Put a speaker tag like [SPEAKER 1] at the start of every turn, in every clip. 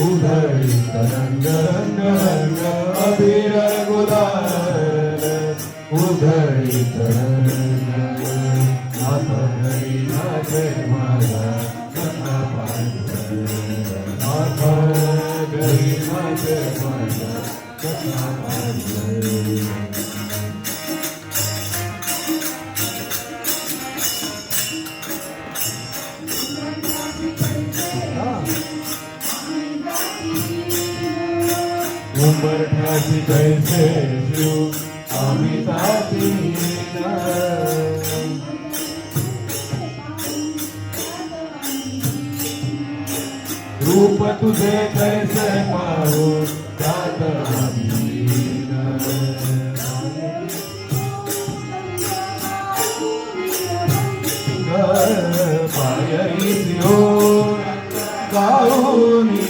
[SPEAKER 1] उधळीत रंग अबीर गुलाल उधळीत रंग नाथा घरी नाचे माझा सखा पांडुरंग
[SPEAKER 2] माथा घरी नाचे माझा सखा पांडुरंग. अबीर गुलाल उधळीत रंग रंग रंग अबीर गुलाल उधळीत रंग माथा घरी नाचे माझा सखा पांडुरंग. माथा घरी नाचे माझा सखा पांडुरंग. उंबरठ्याची कैसे शिव आम्ही रूप तुझे कैसे पाहू त्यात आम्ही पायरी हो गाऊनी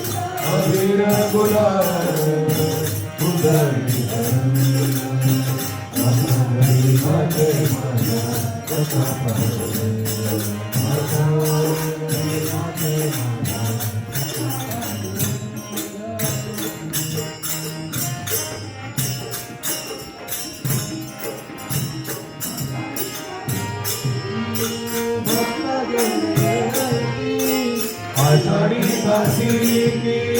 [SPEAKER 2] वाळवंटी गाऊ आम्ही वाळवंटी नाचू. चंद्रभागच्या पाण्याने अंग रंगवाऊ. माता घरी नाचे माझा सखा पाडले. माता घरी नाचे माझा सखा पाडले. गुलाल उधळी रंग. अबीर गुलाल उधळी रंग. माता घरी नाचे माझा सखा पाडले. माता घरी नाचे माझा आषाढी कार्तिकी भक्त